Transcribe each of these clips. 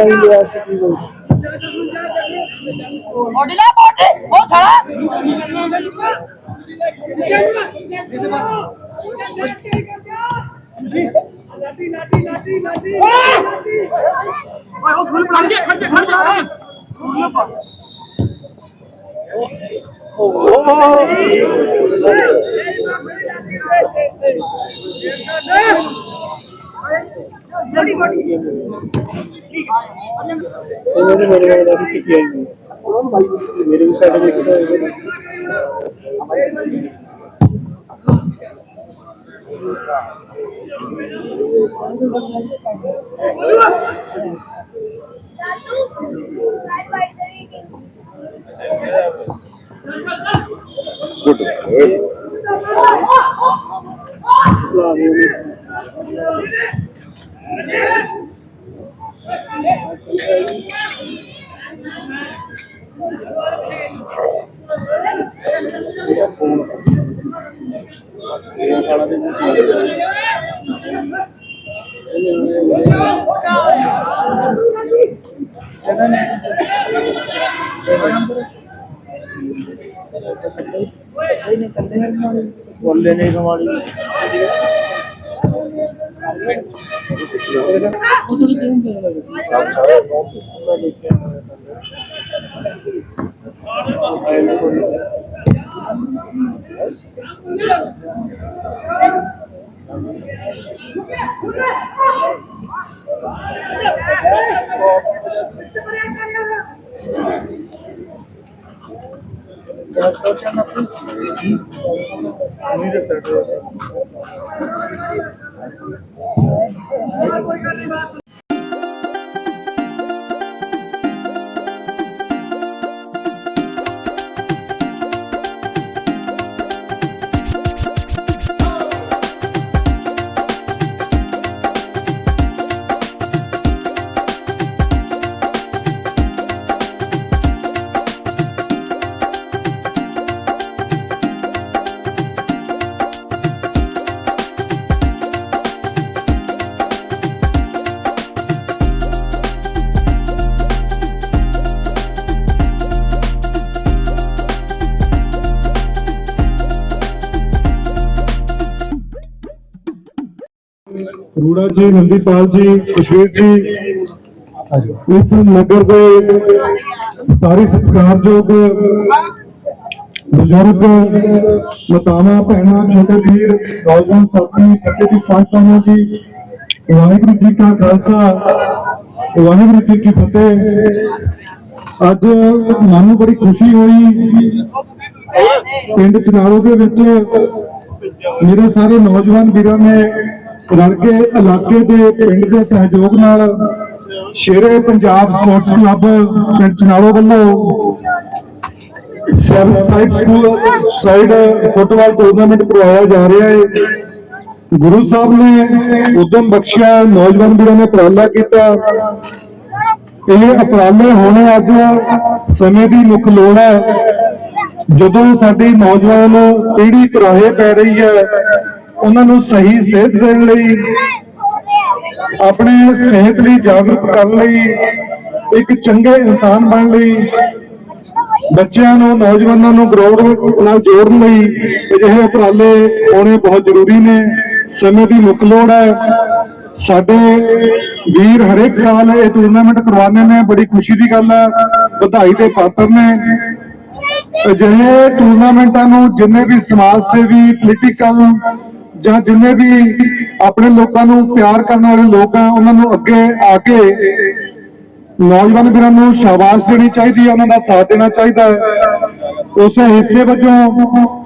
ਜਾਈ ਲਿਆ ਸੀ ਕੀ ਕੋਈ ਬੋਡੀ ਲਾ ਬੋਡੀ ਉਹ ਸਾਲਾ ਇਹਨਾਂ ਨੇ ਮੇਰੇ ਨਾਲ ਵੀ ਚਿੱਟੀ ਆਈ ਹੋਈ। ਮੇਰੇ ਵੀ ਸਰਟੀਫਿਕੇਟ ਹੋਏ ਨੇ ਲਾ ਇਹਦਾ ਫੋਨ ਇਹ すごい! ਸਾਲਾ ਜੀ, ਨੰਦੀਪਾਲ ਜੀ, ਕਸ਼ਮੀਰ ਜੀ, ਇਸ ਨਗਰ ਦੇ ਸਾਰੇ ਸਤਿਕਾਰਯੋਗ ਬਜ਼ੁਰਗ, ਮਤਾਵਾਂ, ਭੈਣਾਂ, ਛੋਟੇ ਵੀਰ, ਨੌਜਵਾਨ ਸਾਥੀ, ਇਕੱਠੇ ਦੀ ਸੰਗਤਾਂ ਜੀ। ਵਾਹਿਗੁਰੂ ਜੀ ਕਾ ਖਾਲਸਾ, ਵਾਹਿਗੁਰੂ ਜੀ ਕੀ ਫਤਿਹ। ਅੱਜ ਮਨ ਨੂੰ ਬੜੀ ਖੁਸ਼ੀ ਹੋਈ। ਪਿੰਡ ਚਨਾਰੋ ਦੇ ਵਿੱਚ ਮੇਰੇ ਸਾਰੇ ਨੌਜਵਾਨ ਵੀਰਾਂ ਨੇ ਰਲ ਕੇ ਇਲਾਕੇ ਦੇ ਪਿੰਡ ਦੇ ਸਹਿਯੋਗ ਨਾਲ ਸ਼ੇਰੇ ਪੰਜਾਬ ਸਪੋਰਟਸ ਕਲੱਬ ਪਿੰਡ ਚਨਾਰੋ ਵੱਲੋਂ side school side football tournament ਕਰਵਾਇਆ ਜਾ ਰਿਹਾ ਹੈ। ਗੁਰੂ ਸਾਹਿਬ ਨੇ ਉਦਮ ਬਖਸ਼ਿਆ, ਨੌਜਵਾਨ ਵੀਰਾਂ ਨੇ ਉਪਰਾਲਾ ਕੀਤਾ। ਇਹ ਉਪਰਾਲੇ ਹੋਣੇ ਅੱਜ ਸਮੇਂ ਦੀ ਮੁੱਖ ਲੋੜ ਹੈ। ਜਦੋਂ ਸਾਡੀ ਨੌਜਵਾਨ ਪੀੜ੍ਹੀ ਕੁਰਾਹੇ ਪੈ ਰਹੀ ਹੈ ਉਹਨਾਂ ਨੂੰ ਸਹੀ ਸੇਧ ਦੇਣ ਲਈ, ਆਪਣੇ ਸਿਹਤ ਲਈ ਜਾਗਰੂਕ ਕਰਨ ਲਈ, ਇੱਕ ਚੰਗੇ ਇਨਸਾਨ ਬਣਨ ਲਈ, ਬੱਚਿਆਂ ਨੂੰ, ਨੌਜਵਾਨਾਂ ਨੂੰ ਗਰਾਊਂਡ ਨਾਲ ਜੋੜਨ ਲਈ ਅਜਿਹੇ ਉਪਰਾਲੇ ਹੋਣੇ ਬਹੁਤ ਜ਼ਰੂਰੀ ਨੇ। ਸਮੇਂ ਦੀ ਮੁੱਖ ਲੋੜ ਹੈ। ਸਾਡੇ ਵੀਰ ਹਰੇਕ ਸਾਲ ਇਹ ਟੂਰਨਾਮੈਂਟ ਕਰਵਾਉਂਦੇ ਨੇ, ਬੜੀ ਖੁਸ਼ੀ ਦੀ ਗੱਲ ਹੈ। ਵਧਾਈ ਦੇ ਪਾਤਰ ਨੇ। ਅਜਿਹੇ ਟੂਰਨਾਮੈਂਟਾਂ ਨੂੰ ਜਿੰਨੇ ਵੀ ਸਮਾਜ ਸੇਵੀ ਪੋਲੀਟੀਕਲ ਜਾਂ ਜਿੰਨੇ ਵੀ ਆਪਣੇ ਲੋਕਾਂ ਨੂੰ ਪਿਆਰ ਕਰਨ ਵਾਲੇ ਲੋਕ ਆ, ਉਹਨਾਂ ਨੂੰ ਅੱਗੇ ਆ ਕੇ ਨੌਜਵਾਨ ਵੀਰਾਂ ਨੂੰ ਸ਼ਾਬਾਸ਼ ਦੇਣੀ ਚਾਹੀਦੀ ਹੈ ਉਹਨਾਂ ਦਾ ਸਾਥ ਦੇਣਾ ਚਾਹੀਦਾ ਹੈ। ਉਸੇ ਹਿੱਸੇ ਵਜੋਂ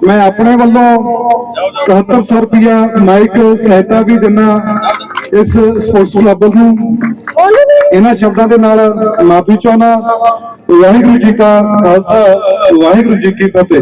ਮੈਂ ਆਪਣੇ ਵੱਲੋਂ 7100 ਰੁਪਇਆ ਮਾਈਕ ਸਹਾਇਤਾ ਵੀ ਦਿੰਦਾ ਇਸ ਸਪੋਰਟਸ ਕਲੱਬ ਨੂੰ। ਇਹਨਾਂ ਸ਼ਬਦਾਂ ਦੇ ਨਾਲ ਮਾਫੀ ਚਾਹੁੰਦਾ, ਵਾਹਿਗੁਰੂ ਜੀ ਕਾ ਖਾਲਸਾ, ਵਾਹਿਗੁਰੂ ਜੀ ਕੀ ਫਤਿਹ।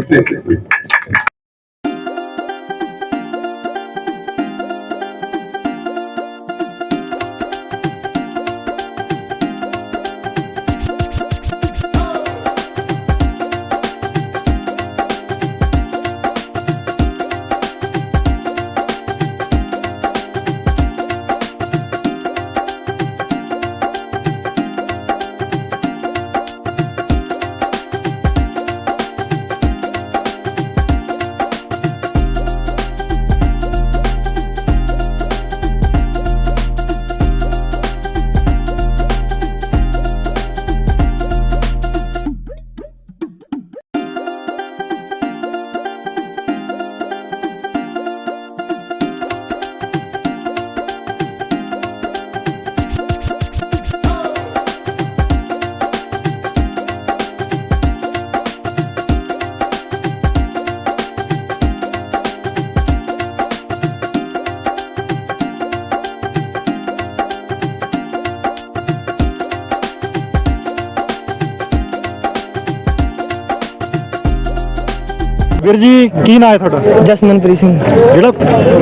ਵੀਰ ਜੀ ਕੀ ਨਾਂ ਹੈ ਤੁਹਾਡਾ? ਜਸਮਨਪ੍ਰੀਤ ਸਿੰਘ। ਜਿਹੜਾ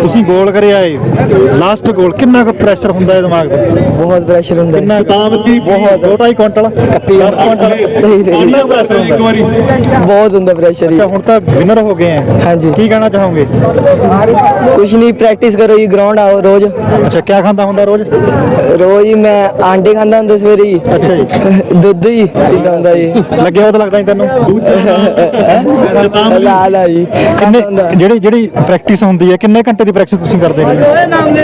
ਤੁਸੀਂ ਗੋਲ ਕਰਿਆ ਏ ਲਾਸਟ ਗੋਲ ਕਿੰਨਾ ਕੁ ਪ੍ਰੈਸ਼ਰ ਹੁੰਦਾ ਹੈ ਦਿਮਾਗ ਤੇ? ਬਹੁਤ ਪ੍ਰੈਸ਼ਰ ਹੁੰਦਾ ਹੈ। ਕਿੰਨਾ ਬਹੁਤ। ਦੋ ਢਾਈ ਕੁਇੰਟਲ 10 ਕੁਇੰਟਲ ਨਹੀਂ, ਨਹੀਂ। ਕਿੰਨਾ ਪ੍ਰੈਸ਼ਰ ਹੁੰਦਾ ਬਹੁਤ ਹੁੰਦਾ ਪ੍ਰੈਸ਼ਰ ਅੱਛਾ ਹੁਣ ਤਾਂ ਵਿਨਰ ਹੋ ਗਏ ਆ ਹਾਂਜੀ। ਕੀ ਕਹਿਣਾ ਚਾਹੋਗੇ? ਕੁਛ ਨਹੀਂ ਪ੍ਰੈਕਟਿਸ ਕਰੋ ਜੀ ਗਰਾਊਂਡ ਆਓ ਰੋਜ਼। ਅੱਛਾ ਕੀ ਖਾਂਦਾ ਹੁੰਦਾ ਰੋਜ਼? ਰੋਜ਼ ਹੀ ਮੈਂ ਆਂਡੇ ਖਾਂਦਾ ਹੁੰਦਾ ਸਵੇਰੇ ਹੀ ਅੱਛਾ ਜੀ। ਦੁੱਧ ਹੀ ਪੀਂਦਾ ਹੁੰਦਾ ਜੀ। ਲੱਗਿਆ ਉਹ ਤਾਂ ਲੱਗਦਾ ਨਹੀਂ ਤੈਨੂੰ। ਲਾ ਲਾ ਜੀ। ਕਿੰਨੇ ਜਿਹੜੀ ਜਿਹੜੀ ਪ੍ਰੈਕਟਿਸ ਹੁੰਦੀ ਹੈ ਕਿੰਨੇ ਘੰਟੇ ਦੀ ਪ੍ਰੈਕਟਿਸ ਤੁਸੀਂ ਕਰਦੇ ਹੋ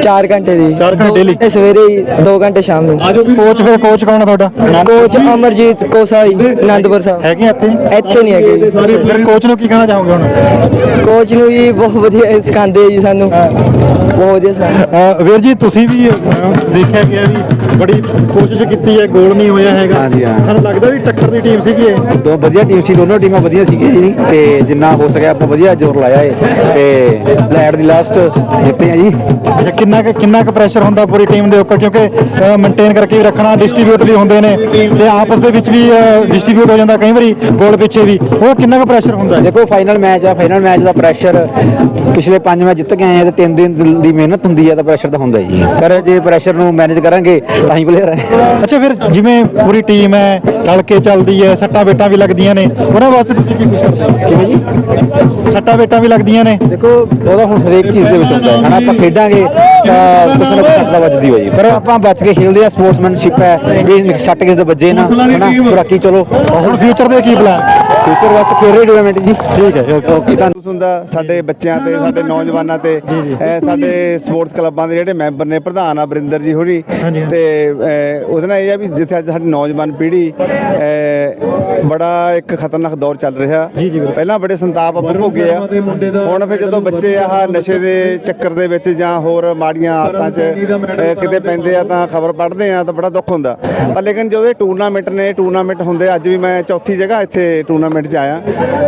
4 ਘੰਟੇ ਦੀ। ਚਾਰ ਘੰਟੇ ਦੋ daily? ਘੰਟੇ ਸਵੇਰੇ ਹੀ 2 ਘੰਟੇ ਸ਼ਾਮ ਨੂੰ। ਕੋਚ ਫਿਰ ਕੋਚ ਕੌਣ ਹੈ ਤੁਹਾਡਾ? ਕੋਚ ਅਮਰਜੀਤ ਕੋਸਾ ਜੀ ਆਨੰਦਪੁਰ ਸਾਹਿਬ। ਹੈਗੇ ਇੱਥੇ? ਇੱਥੇ ਨਹੀਂ ਹੈਗੇ ਫਿਰ ਕੋਚ ਨੂੰ ਕੀ ਕਹਿਣਾ ਚਾਹੋਗੇ ਹੁਣ? ਕੋਚ ਨੂੰ ਜੀ ਬਹੁਤ ਵਧੀਆ ਸਿਖਾਉਂਦੇ ਜੀ ਸਾਨੂੰ। ਬਹੁਤ ਵਧੀਆ ਸਿਖਾਉਂਦੇ ਵੀਰ ਜੀ ਤੁਸੀਂ ਵੀ ਦੇਖਿਆ ਗਿਆ ਵੀ ਬੜੀ ਕੋਸ਼ਿਸ਼ ਕੀਤੀ ਹੈ ਗੋਲ ਨਹੀਂ ਹੋਇਆ ਹੈਗਾ। ਹਾਂਜੀ, ਹਾਂ। ਤੁਹਾਨੂੰ ਲੱਗਦਾ ਵੀ ਟੱਕਰ ਦੀ ਟੀਮ ਸੀਗੀ ਇਹ? ਦੋ ਵਧੀਆ ਟੀਮ ਸੀ ਦੋਨੋਂ ਟੀਮਾਂ ਵਧੀਆ ਸੀਗੀਆਂ ਜੀ। ਤੇ ਜਿੰਨਾ ਹੋ ਸਕਿਆ ਆਪਾਂ ਵਧੀਆ ਜ਼ੋਰ ਲਾਇਆ ਏ ਤੇ ਲੈਟ ਦੀ ਲਾਸਟ ਜਿੱਤੇ ਆ ਜੀ। ਅੱਛਾ ਕਿੰਨਾ ਕੁ ਕਿੰਨਾ ਕੁ ਪ੍ਰੈਸ਼ਰ ਹੁੰਦਾ ਪੂਰੀ ਟੀਮ ਦੇ ਉੱਪਰ? ਕਿਉਂਕਿ ਮੇਨਟੇਨ ਕਰਕੇ ਵੀ ਰੱਖਣਾ ਡਿਸਟ੍ਰੀਬਿਊਟ ਵੀ ਹੁੰਦੇ ਨੇ ਤੇ ਆਪਸ ਦੇ ਵਿੱਚ ਵੀ ਡਿਸਟ੍ਰੀਬਿਊਟ ਹੋ ਜਾਂਦਾ ਕਈ ਵਾਰੀ ਗੋਲ ਪਿੱਛੇ ਵੀ। ਉਹ ਕਿੰਨਾ ਕੁ ਪ੍ਰੈਸ਼ਰ ਹੁੰਦਾ ਦੇਖੋ ਫਾਈਨਲ ਮੈਚ ਆ ਫਾਈਨਲ ਮੈਚ ਦਾ ਪ੍ਰੈਸ਼ਰ ਪਿਛਲੇ 5 ਮੈਚ ਜਿੱਤ ਕੇ ਆਏ ਆ ਤੇ 3 ਦਿਨ ਦੀ ਮਿਹਨਤ ਹੁੰਦੀ ਆ ਤਾਂ ਪ੍ਰੈਸ਼ਰ ਤਾਂ ਹੁੰਦਾ ਹੈ ਪਰ ਜੇ ਪ੍ਰੈਸ਼ਰ ਨੂੰ ਮੈਨੇਜ ਕਰਾਂਗੇ ਤਾਂ ਹੀ ਪਲੇਅਰ ਹੈ ਅੱਛਾ ਫਿਰ ਜਿਵੇਂ ਪੂਰੀ ਟੀਮ ਹੈ ਰਲ ਕੇ ਚੱਲਦੀ ਹੈ ਸੱਟਾਂ ਬੇਟਾਂ ਵੀ ਲੱਗਦੀਆਂ ਨੇ। ਉਹਨਾਂ ਵਾਸਤੇ ਤੁਸੀਂ ਕੀ ਕੁਛ ਕਰਦੇ ਹੋ ਕਿਵੇਂ ਜੀ? ਸੱਟਾਂ ਬੇਟਾਂ ਵੀ ਲੱਗਦੀਆਂ ਨੇ। ਦੇਖੋ ਉਹਦਾ ਹੁਣ ਹਰੇਕ ਚੀਜ਼ ਦੇ ਵਿੱਚ ਹੁੰਦਾ ਹੈ। ਹਨਾ ਆਪਾਂ ਖੇਡਾਂਗੇ ਤਾਂ ਕਿਸੇ ਨਾ ਕਿਸੇ ਸੱਟ ਦਾ ਵੱਜਦੀ ਹੋਈ ਪਰ ਆਪਾਂ ਬਚ ਕੇ ਖੇਡਦੇ ਆ ਸਪੋਰਟਸਮੈਨਸ਼ਿਪ ਹੈ। ਵੀ ਸੱਟ ਕਿਸੇ ਦੇ ਵੱਜੇ ਨਾ ਹਨਾ। ਬਾਕੀ ਚਲੋ ਹੁਣ ਫਿਊਚਰ ਦੇ ਕੀ ਪਲਾਨ ਫਿਊਚਰ ਵਾਸਤੇ ਖੇਡ ਰਹੇ ਟੂਰਨਾਮੈਂਟ ਜੀ। ਠੀਕ ਹੈ ਓਕੇ ਤੁਹਾਨੂੰ ਹੁੰਦਾ ਸਾਡੇ ਬੱਚਿਆਂ ਤੇ ਸਾਡੇ ਨੌਜਵਾਨਾਂ ਤੇ। ਇਹ ਸਾਡੇ ਸਪੋਰਟਸ ਕਲੱਬਾਂ ਦੇ ਜਿਹੜੇ ਮੈਂਬਰ ਨੇ ਪ੍ਰਧਾਨ ਆ ਬਰਿੰਦਰ ਜੀ ਹੋਰੀ। ਤੇ ਉਹਦੇ ਨਾਲ ਇਹ ਆ ਵੀ ਜਿੱਥੇ ਅੱਜ ਸਾਡੀ ਨੌਜਵਾਨ ਪੀੜ੍ਹੀ ਬੜਾ ਇੱਕ ਖਤਰਨਾਕ ਦੌਰ ਚੱਲ ਰਿਹਾ। ਜੀ, ਜੀ, ਬਿਲਕੁਲ। ਪਹਿਲਾਂ ਬੜੇ ਸੰਤਾਪ ਆਪਾਂ ਭੋਗੇ ਆ। ਹੁਣ ਫਿਰ ਜਦੋਂ ਬੱਚੇ ਆਹ ਨਸ਼ੇ ਦੇ ਚੱਕਰ ਦੇ ਵਿੱਚ ਜਾਂ ਹੋਰ ਮਾੜੀਆਂ ਆਦਤਾਂ 'ਚ ਕਿਤੇ ਪੈਂਦੇ ਆ ਤਾਂ ਖਬਰ ਪੜ੍ਹਦੇ ਆ ਤਾਂ ਬੜਾ ਦੁੱਖ ਹੁੰਦਾ। ਪਰ ਲੇਕਿਨ ਜੋ ਇਹ ਟੂਰਨਾਮੈਂਟ ਨੇ ਟੂਰਨਾਮੈਂਟ ਹੁੰਦੇ ਅੱਜ ਵੀ ਮੈਂ ਚੌਥੀ ਜਗ੍ਹਾ ਇੱਥੇ ਟੂਰਨਾਮੈਂਟ 'ਚ ਆਇਆ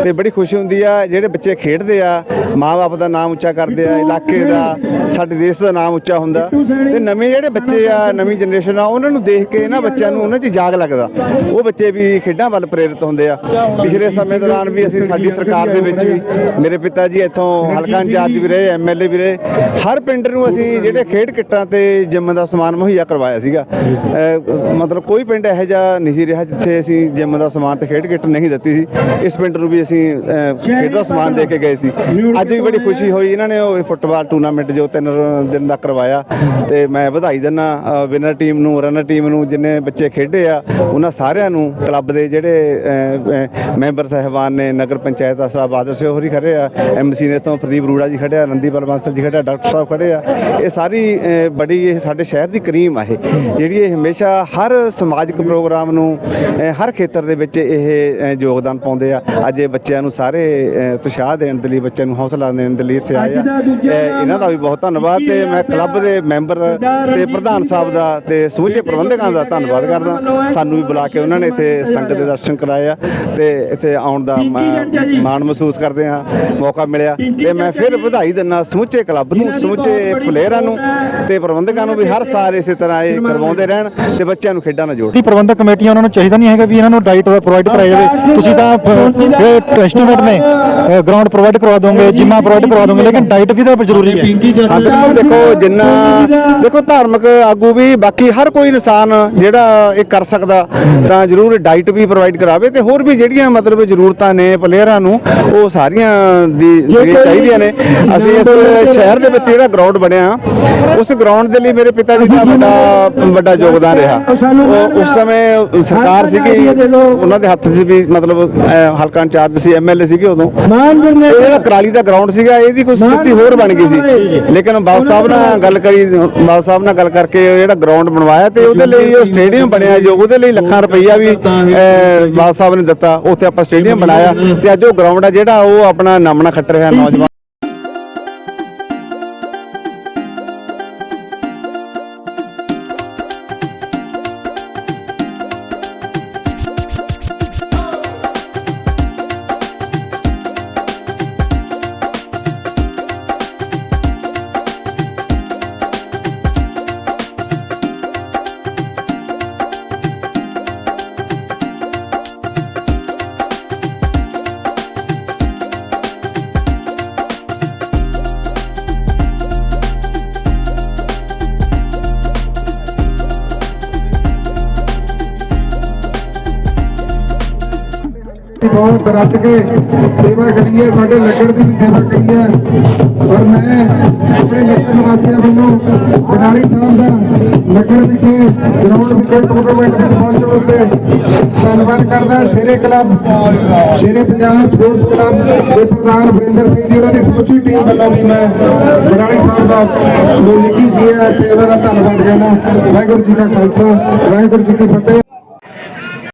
ਤੇ ਬੜੀ ਖੁਸ਼ੀ ਹੁੰਦੀ ਆ, ਜਿਹੜੇ ਬੱਚੇ ਖੇਡਦੇ ਆ ਮਾਪੇ ਦਾ ਨਾਮ ਉੱਚਾ ਕਰਦੇ ਆ, ਇਲਾਕੇ ਦਾ, ਸਾਡੇ ਦੇਸ਼ ਦਾ ਨਾਮ ਉੱਚਾ ਹੁੰਦਾ। ਤੇ ਨਵੇਂ ਜਿਹੜੇ ਬੱਚੇ ਆ, ਨਵੀਂ ਜਨਰੇਸ਼ਨ ਆ, ਉਹਨਾਂ ਨੂੰ ਦੇਖ ਕੇ ਇਹਨਾਂ ਬੱਚਿਆਂ ਨੂੰ ਉਹਨਾਂ 'ਚ ਜਾਗ ਲੱਗਦਾ। ਉਹ ਬੱਚੇ ਵੀ ਖੇਡਾਂ ਵੱਲ ਪ੍ਰੇਰਿਤ ਹੁੰਦੇ ਆ। ਪਿਛਲੇ ਸਮੇਂ ਦੌਰਾਨ ਵੀ ਅਸੀਂ ਸਾਡੀ ਸਰਕਾਰ ਦੇ ਵਿੱਚ ਵੀ ਮੇਰੇ ਪਿਤਾ ਜੀ ਇੱਥੋਂ ਹਲਕਾ ਇੰਚਾਰਜ ਵੀ ਰਹੇ ਐਮਐਲਏ ਵੀ ਰਹੇ, ਹਰ ਪਿੰਡ ਨੂੰ ਅਸੀਂ ਜਿਹੜੇ ਖੇਡ ਕਿੱਟਾਂ ਤੇ ਜਿਮ ਦਾ ਸਮਾਨ ਮੁਹੱਈਆ ਕਰਵਾਇਆ ਸੀਗਾ। ਮਤਲਬ ਕੋਈ ਪਿੰਡ ਇਹੋ ਜਿਹਾ ਨਹੀਂ ਸੀ ਰਿਹਾ ਜਿੱਥੇ ਅਸੀਂ ਜਿਮ ਦਾ ਸਮਾਨ ਤੇ ਖੇਡ ਕਿੱਟ ਨਹੀਂ ਦਿੱਤੀ ਸੀ। ਇਸ ਪਿੰਡ ਨੂੰ ਵੀ ਅਸੀਂ ਅਹ, ਖੇਡ ਦਾ ਸਮਾਨ ਦੇ ਕੇ ਗਏ ਸੀ। ਅੱਜ ਵੀ ਬੜੀ ਖੁਸ਼ੀ ਹੋਈ ਇਹਨਾਂ ਨੇ ਉਹ ਫੁੱਟਬਾਲ ਟੂਰਨਾਮੈਂਟ ਜੋ ਤਿੰਨ ਦਿਨ ਦਾ ਕਰਵਾਇਆ। ਤੇ ਮੈਂ ਵਧਾਈ ਦਿੰਦਾ ਵਿਨਰ ਟੀਮ ਨੂੰ ਰਨਰ ਟੀਮ ਨੂੰ ਜਿੰਨੇ ਬੱਚੇ ਖੇਡੇ ਆ ਉਹਨਾਂ ਸਾਰਿਆਂ ਨੂੰ ਕਲੱਬ ਦੇ ਜਿਹੜੇ ਮੈਂਬਰ ਸਹਿਬਾਨ ਨੇ ਨਗਰ ਪੰਚਾਇਤ ਅਸਰਾ ਬਾਦਰ ਸੇ ਹੋਰੀ ਖੜੇ ਆ ਐਮਸੀ ਨੇ ਤੋਂ ਪ੍ਰਦੀਪ ਰੂੜਾ ਜੀ ਖੜਿਆ ਨੰਦੀਪਾਲ ਬਾਂਸਲ ਜੀ ਖੜਿਆ ਡਾਕਟਰ ਸਾਹਿਬ ਖੜੇ ਆ। ਇਹ ਸਾਰੀ ਬੜੀ ਇਹ ਸਾਡੇ ਸ਼ਹਿਰ ਦੀ ਕਰੀਮ ਆ ਇਹ। ਜਿਹੜੀ ਇਹ ਹਮੇਸ਼ਾ ਹਰ ਸਮਾਜਿਕ ਪ੍ਰੋਗਰਾਮ ਨੂੰ ਹਰ ਖੇਤਰ ਦੇ ਵਿੱਚ ਇਹ ਯੋਗਦਾਨ ਪਾਉਂਦੇ ਆ। ਅੱਜ ਇਹ ਬੱਚਿਆਂ ਨੂੰ ਸਾਰੇ ਉਤਸ਼ਾਹ ਦੇਣ ਦੇ ਲਈ ਬੱਚਿਆਂ ਨੂੰ ਹੌਸਲਾ ਦੇਣ ਦੇ ਲਈ ਇੱਥੇ ਆਏ ਆ। ਤੇ ਇਹਨਾਂ ਦਾ ਵੀ ਬਹੁਤ ਧੰਨਵਾਦ ਤੇ ਮੈਂ ਕਲੱਬ ਦੇ ਮੈਂਬਰ ਤੇ ਪ੍ਰਧਾਨ ਸਾਹਿਬ ਦਾ ਤੇ ਸਮੁੱਚੇ ਪ੍ਰਬੰਧਕਾਂ ਦਾ ਧੰਨਵਾਦ ਕਰਦਾ। ਸਾਨੂੰ ਵੀ ਬੁਲਾ ਕੇ ਉਹਨਾਂ ਨੇ ਇੱਥੇ ਸੰਗਤ ਦੇ ਦਰਸ਼ਨ ਕਰਾਏ ਆ ਤੇ ਇੱਥੇ ਆਉਣ ਦਾ ਮਾਣ ਮਹਿਸੂਸ ਕਰਦੇ ਆ ਮੌਕਾ ਮਿਲਿਆ। ਤੇ ਮੈਂ ਫਿਰ ਵਧਾਈ ਦਿੰਦਾ ਸਮੁੱਚੇ ਕਲੱਬ ਨੂੰ ਸਮੁੱਚੇ ਪਲੇਅਰਾਂ ਨੂੰ ਤੇ ਪ੍ਰਬੰਧਕਾਂ ਨੂੰ ਵੀ ਹਰ ਸਾਲ ਇਸੇ ਤਰ੍ਹਾਂ ਇਹ ਕਰਵਾਉਂਦੇ ਰਹਿਣ ਤੇ ਬੱਚਿਆਂ ਨੂੰ ਖੇਡਾਂ ਨਾਲ ਜੋੜਨ। ਦੀ ਪ੍ਰਬੰਧਕ ਕਮੇਟੀਆਂ ਉਹਨਾਂ ਨੂੰ ਚਾਹੀਦਾ ਨਹੀਂ ਹੈਗਾ ਵੀ ਇਹਨਾਂ ਨੂੰ ਡਾਈਟ ਦਾ ਪ੍ਰੋਵਾਈਡ ਕਰਾਇਆ ਜਾਵੇ। ਤੁਸੀਂ ਤਾਂ ਸਟੂਡੈਂਟ ਨੇ ਗਰਾਊਂਡ ਪ੍ਰੋਵਾਈਡ ਕਰਵਾ ਦੋਗੇ ਜਿੰਮਾਂ ਪ੍ਰੋਵਾਈਡ ਕਰਵਾ ਦੋਗੇ ਲੇਕਿਨ ਡਾਈਟ ਵੀ ਤਾਂ ਜ਼ਰੂਰੀ ਹੈ। ਹਾਂ ਬਿਲਕੁਲ ਦੇਖੋ ਜਿੰਨਾ ਦੇਖੋ ਧਾਰਮਿਕ ਆਗੂ ਵੀ ਬਾਕੀ ਹਰ ਕੋਈ ਇਨਸਾਨ ਜਿਹੜਾ ਇਹ ਕਰ ਸਕਦਾ ਤਾਂ ਜ਼ਰੂਰ ਡਾਈਟ ਵੀ ਪ੍ਰੋਵਾਈਡ ਕਰਾਵੇ ਤੇ ਹੋਰ ਵੀ ਜਿਹੜੀਆਂ ਮਤਲਬ ਜ਼ਰੂਰਤਾਂ ਨੇ ਪਲੇਅਰਾਂ ਨੂੰ ਉਹ ਸਾਰੀਆਂ ਦੀ ਜਿਹੜੀਆਂ ਚਾਹੀਦੀਆਂ ਨੇ। ਅਸੀਂ ਇਸ ਸ਼ਹਿਰ ਦੇ ਵਿੱਚ ਜਿਹੜਾ ਗਰਾਊਂਡ ਬਣਿਆ ਉਸ ਗਰਾਊਂਡ ਦੇ ਲਈ ਮੇਰੇ ਪਿਤਾ ਜੀ ਦਾ ਵੱਡਾ ਵੱਡਾ ਯੋਗਦਾਨ ਰਿਹਾ। ਉਸ ਸਮੇਂ ਸਰਕਾਰ ਸੀਗੀ ਉਹਨਾਂ ਦੇ ਹੱਥ 'ਚ ਵੀ ਮਤਲਬ ਹਲਕਾ ਇੰਚਾਰਜ ਸੀ ਐਮਐਲਏ ਸੀਗੇ ਉਦੋਂ। ਇਹ ਜਿਹੜਾ ਕਰਾਲੀ ਦਾ ਗਰਾਊਂਡ ਸੀਗਾ ਇਹਦੀ ਕੋਈ ਸਥਿਤੀ ਹੋਰ ਬਣ ਗਈ ਸੀ। ਲੇਕਿਨ ਬਾਦ ਸਾਹਿਬ ਨਾਲ ਗੱਲ ਕਰੀ ਬਾਦ ਸਾਹਿਬ ਨਾਲ ਗੱਲ ਕਰਕੇ ਜਿਹੜਾ ਗਰਾਊਂਡ ਬਣਵਾਇਆ ਤੇ ਉਹਦੇ ਲਈ ਉਹ ਸਟੇਡੀਅਮ ਬਣਿਆ ਜੋ ਉਹਦੇ ਲਈ ਲੱਖਾਂ ਰੁਪਈਆ ਵੀ ਬਾਦ ਸਾਹਿਬ ਨੇ ਦਿੱਤਾ। ਉੱਥੇ ਆਪਾਂ ਸਟੇਡੀਅਮ ਬਣਾਇਆ ਤੇ ਅੱਜ ਉਹ ਗਰਾਊਂਡ ਆ ਜਿਹੜਾ ਉਹ ਆਪਣਾ ਨਾਮਣਾ ਖੱਟ ਰਿਹਾ ਨੌਜਵਾਨ ਬਹੁਤ ਰੱਜ ਕੇ ਸੇਵਾ ਕਰੀ ਹੈ, ਸਾਡੇ ਲੱਕੜ ਦੀ ਵੀ ਸੇਵਾ ਕਰੀ ਹੈ। ਔਰ ਮੈਂ ਆਪਣੇ ਲੱਕੜ ਨਿਵਾਸੀਆਂ ਵੱਲੋਂ ਬਨਾਲੀ ਸਾਹਿਬ ਦਾ ਲੱਕੜ ਵਿਖੇ ਗਰਾਊਂਡ ਵਿਖੇ ਟੂਰਨਾਮੈਂਟ ਵਿੱਚ ਪਹੁੰਚਣ ਉੱਤੇ ਧੰਨਵਾਦ ਕਰਦਾ Shere club, Shere Punjab sports club ਦੇ ਪ੍ਰਧਾਨ ਵਰਿੰਦਰ ਸਿੰਘ ਜੀ ਉਹਨਾਂ ਦੀ ਸਮੁੱਚੀ ਟੀਮ ਵੱਲੋਂ ਵੀ ਮੈਂ ਬਨਾਲੀ ਸਾਹਿਬ ਦਾ ਨੂੰ ਨਿੱਕੀ ਜੀ ਹੈ, ਤੇ ਉਹਨਾਂ ਦਾ ਧੰਨਵਾਦ ਕਰਨਾ ਵਾਹਿਗੁਰੂ ਜੀ ਕਾ ਖਾਲਸਾ, ਵਾਹਿਗੁਰੂ ਜੀ ਕੀ ਫਤਿਹ।